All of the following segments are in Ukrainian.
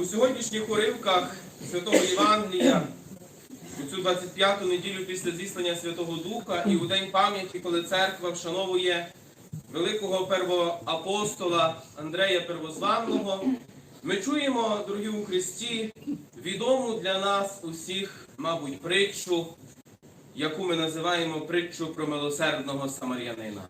У сьогоднішніх уривках Святого Євангелія, у цю 25-ту неділю після зіслання Святого Духа і у День пам'яті, коли церква вшановує великого первоапостола Андрея Первозванного, ми чуємо, дорогі у Христі, відому для нас усіх, мабуть, притчу, яку ми називаємо притчу про милосердного самарянина.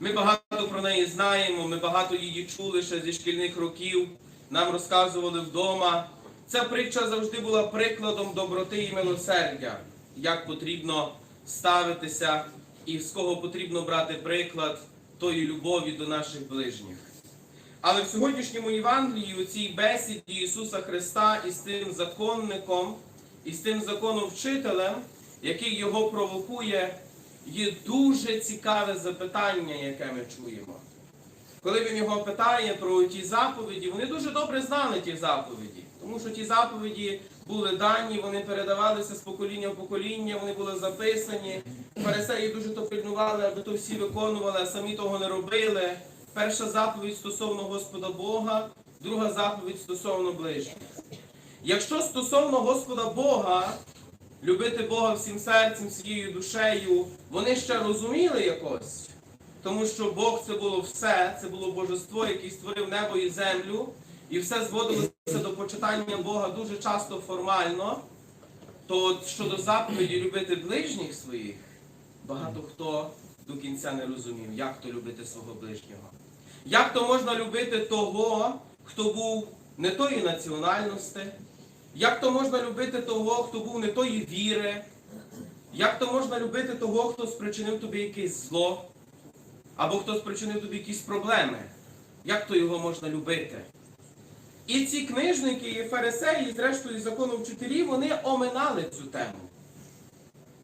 Ми багато про неї знаємо, ми багато її чули ще зі шкільних років, нам розказували вдома. Ця притча завжди була прикладом доброти і милосердя, як потрібно ставитися і з кого потрібно брати приклад тої любові до наших ближніх. Але в сьогоднішньому Євангелії, у цій бесіді Ісуса Христа із тим законником, із тим законовчителем, який його провокує, є дуже цікаве запитання, яке ми чуємо. Коли він його питає про ті заповіді, вони дуже добре знали ті заповіді, тому що ті заповіді були дані, вони передавалися з покоління в покоління, вони були записані. Фарисеї дуже то пильнували, аби то всі виконували, а самі того не робили. Перша заповідь стосовно Господа Бога, друга заповідь стосовно ближніх. Якщо стосовно Господа Бога, любити Бога всім серцем, всією душею, вони ще розуміли якось, тому що Бог це було все, це було божество, яке створив небо і землю, і все зводилося до почитання Бога дуже часто формально, то щодо заповіді любити ближніх своїх, багато хто до кінця не розумів, як то любити свого ближнього. Як то можна любити того, хто був не тої національності, як то можна любити того, хто був не тої віри? Як то можна любити того, хто спричинив тобі якесь зло? Або хто спричинив тобі якісь проблеми? Як то його можна любити? І ці книжники, і фарисеї, і зрештою законовчителі, вони оминали цю тему.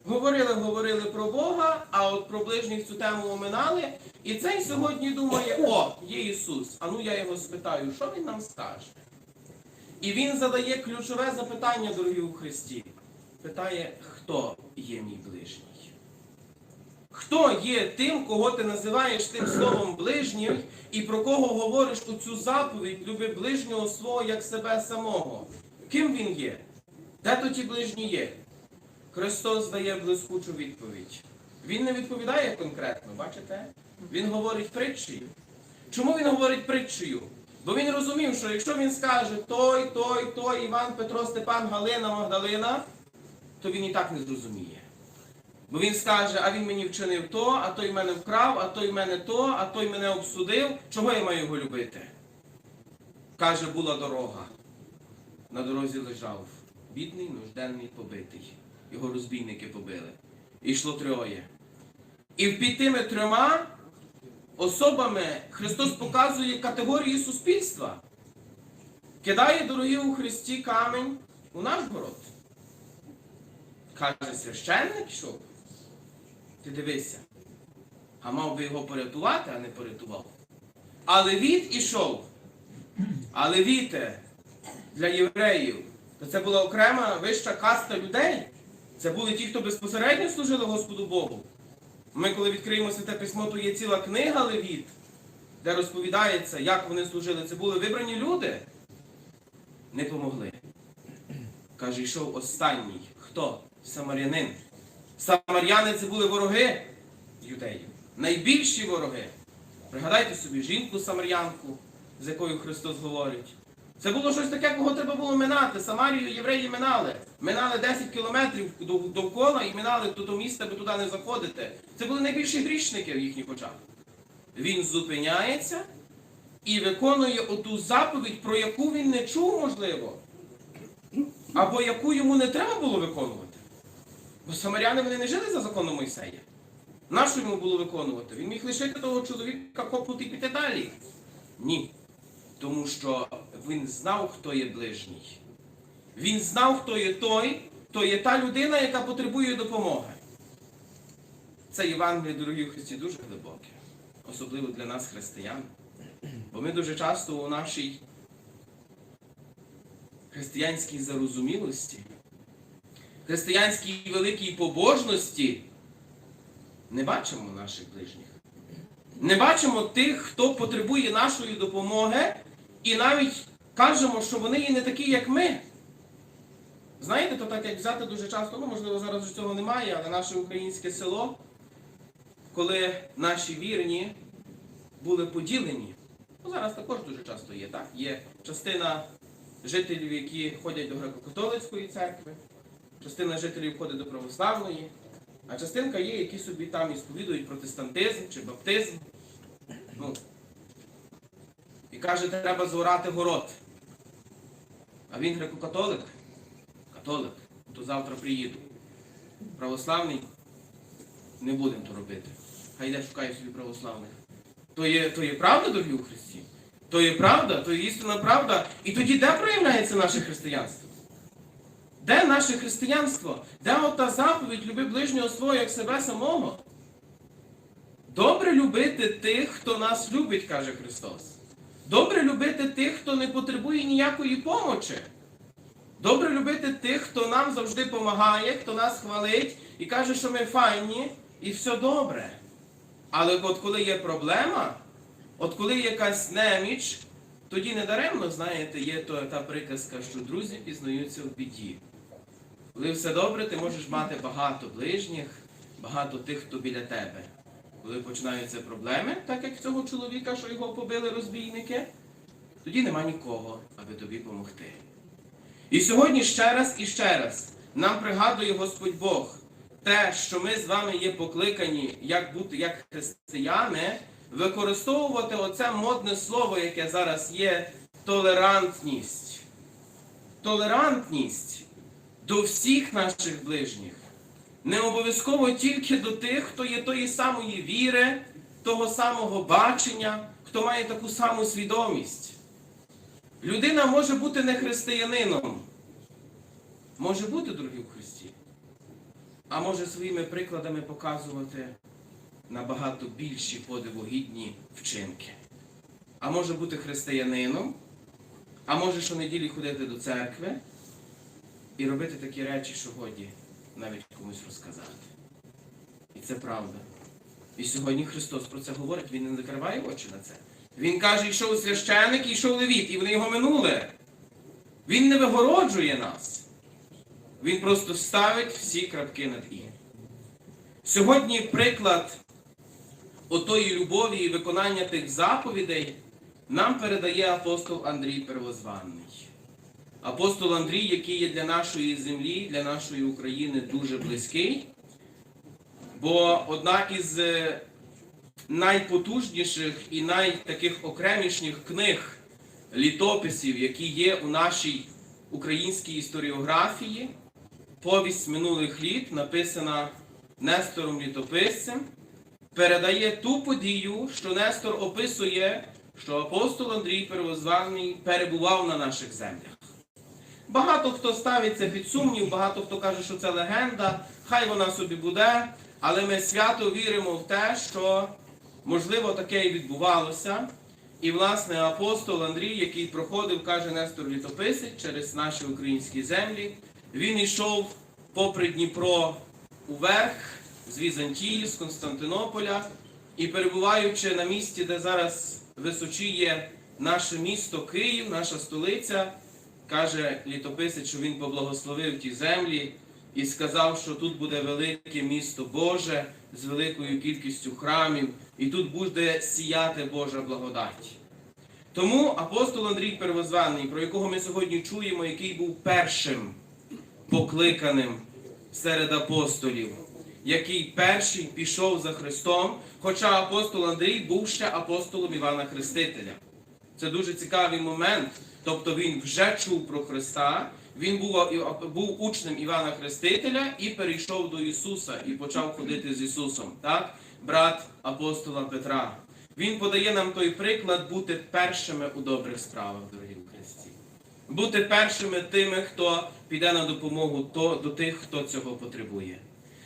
Говорили, говорили про Бога, а от про ближніх цю тему оминали. І цей сьогодні думає, о, є Ісус, а ну я його спитаю, що він нам скаже? І він задає ключове запитання, дорогі у Христі. Питає, хто є мій ближній? Хто є тим, кого ти називаєш тим словом ближнім, і про кого говориш у цю заповідь, люби ближнього свого як себе самого? Ким він є? Де то ті ближні є? Христос дає блискучу відповідь. Він не відповідає конкретно, бачите? Він говорить притчею. Чому він говорить притчею? Бо він розумів, що якщо він скаже той, той, той, Іван, Петро, Степан, Галина, Магдалина, то він і так не зрозуміє. Бо він скаже, а він мені вчинив то, а той мене вкрав, а той мене то, а той мене обсудив. Чого я маю його любити? Каже, була дорога. На дорозі лежав. Бідний, нужденний, побитий. Його розбійники побили. І йшло троє. І під тими трьома особами Христос показує категорії суспільства. Кидає дорогі у Христі камінь у наш город. Каже, священник йшов. Ти дивися. А мав би його порятувати, а не порятував. А Левіт ішов. А левіти для євреїв, то це була окрема вища каста людей. Це були ті, хто безпосередньо служили Господу Богу. Ми, коли відкриємо святе письмо, то є ціла книга Левіт, де розповідається, як вони служили. Це були вибрані люди. Не помогли. Каже, йшов останній. Хто? Самарянин. Самаряни це були вороги юдеїв. Найбільші вороги. Пригадайте собі жінку самарянку, з якою Христос говорить. Це було щось таке, кого треба було минати. Самарію євреї минали. Минали 10 кілометрів довкола і минали до міста, аби туди не заходити. Це були найбільші грішники в їхніх очах. Він зупиняється і виконує оту заповідь, про яку він не чув, можливо, або яку йому не треба було виконувати. Бо самаряни вони не жили за законом Мойсея. Нащо йому було виконувати? Він міг лишити того чоловіка копнути і піти далі. Ні. Тому що він знав, хто є ближній. Він знав, хто є той, хто є та людина, яка потребує допомоги. Це Євангеліє, дорогі Христі, дуже глибоке, особливо для нас, християн. Бо ми дуже часто у нашій християнській зарозумілості, християнській великій побожності не бачимо наших ближніх. Не бачимо тих, хто потребує нашої допомоги, і навіть кажемо, що вони є не такі, як ми. Знаєте, то так як взяти дуже часто, ну можливо, зараз вже цього немає, але наше українське село, коли наші вірні були поділені, ну зараз також дуже часто є, так? Є частина жителів, які ходять до греко-католицької церкви, частина жителів ходить до православної, а частинка є, які собі там і протестантизм чи баптизм. Ну, і каже, треба зорати город. А він греко-католик? Католик. То завтра приїду. Православний не будемо то робити. Хай йде шукає собі православних. То є, то є правда, дорогі у Христі? То є правда, то є істинна правда. І тоді де проявляється наше християнство? Де наше християнство? Де ота заповідь люби ближнього свого як себе самого? Добре любити тих, хто нас любить, каже Христос. Добре любити тих, хто не потребує ніякої помочі. Добре любити тих, хто нам завжди допомагає, хто нас хвалить і каже, що ми файні, і все добре. Але от коли є проблема, от коли якась неміч, тоді не даремно, знаєте, є та приказка, що друзі пізнаються в біді. Коли все добре, ти можеш мати багато ближніх, багато тих, хто біля тебе. Коли починаються проблеми, так як цього чоловіка, що його побили розбійники, тоді нема нікого, аби тобі допомогти. І сьогодні ще раз і ще раз нам пригадує Господь Бог те, що ми з вами є покликані, як бути як християни, використовувати оце модне слово, яке зараз є толерантність. Толерантність до всіх наших ближніх. Не обов'язково тільки до тих, хто є тої самої віри, того самого бачення, хто має таку саму свідомість. Людина може бути не християнином. Може бути, дорогі в Христі. А може своїми прикладами показувати набагато більші подивогідні вчинки. А може бути християнином, а може щонеділі ходити до церкви і робити такі речі, що годі навіть комусь розказати. І це правда. І сьогодні Христос про це говорить, Він не закриває очі на це. Він каже, йшов священик, йшов левіт, і вони його минули. Він не вигороджує нас. Він просто ставить всі крапки над «і». Сьогодні приклад отої любові і виконання тих заповідей нам передає апостол Андрій Первозванний. Апостол Андрій, який є для нашої землі, для нашої України дуже близький, бо одна із е, найпотужніших і найтаких окремішніх книг літописів, які є у нашій українській історіографії, повість минулих літ, написана Нестором Літописцем, передає ту подію, що Нестор описує, що апостол Андрій Первозваний перебував на наших землях. Багато хто ставиться під сумнів, багато хто каже, що це легенда, хай вона собі буде, але ми свято віримо в те, що можливо таке і відбувалося. І, власне, апостол Андрій, який проходив, каже Нестор Літописець, через наші українські землі, він йшов попри Дніпро уверх з Візантії, з Константинополя, і перебуваючи на місці, де зараз височіє наше місто Київ, наша столиця, каже літописець, що він поблагословив ті землі і сказав, що тут буде велике місто Боже з великою кількістю храмів, і тут буде сіяти Божа благодать. Тому апостол Андрій Первозваний, про якого ми сьогодні чуємо, який був першим покликаним серед апостолів, який перший пішов за Христом, хоча апостол Андрій був ще апостолом Івана Хрестителя. Це дуже цікавий момент. Тобто він вже чув про Христа, він був, був учнем Івана Хрестителя і перейшов до Ісуса і почав ходити з Ісусом. Так? Брат апостола Петра. Він подає нам той приклад бути першими у добрих справах, дорогі в Христі. Бути першими тими, хто піде на допомогу то, до тих, хто цього потребує.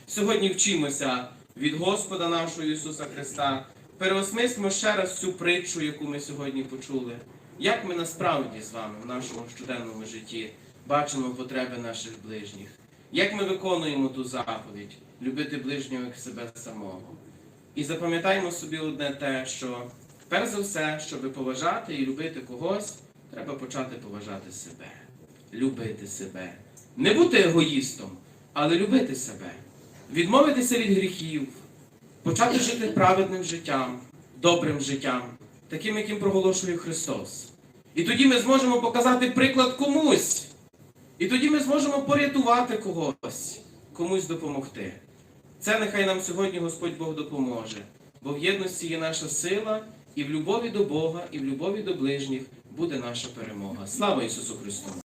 Сьогодні вчимося від Господа нашого Ісуса Христа. Переосмислимо ще раз цю притчу, яку ми сьогодні почули. Як ми насправді з вами в нашому щоденному житті бачимо потреби наших ближніх? Як ми виконуємо ту заповідь любити ближнього як себе самого? І запам'ятаємо собі одне те, що перш за все, щоб поважати і любити когось, треба почати поважати себе, любити себе, не бути егоїстом, але любити себе, відмовитися від гріхів, почати жити праведним життям, добрим життям, таким, яким проголошує Христос. І тоді ми зможемо показати приклад комусь. І тоді ми зможемо порятувати когось, комусь допомогти. Це нехай нам сьогодні Господь Бог допоможе, бо в єдності є наша сила, і в любові до Бога, і в любові до ближніх буде наша перемога. Слава Ісусу Христу!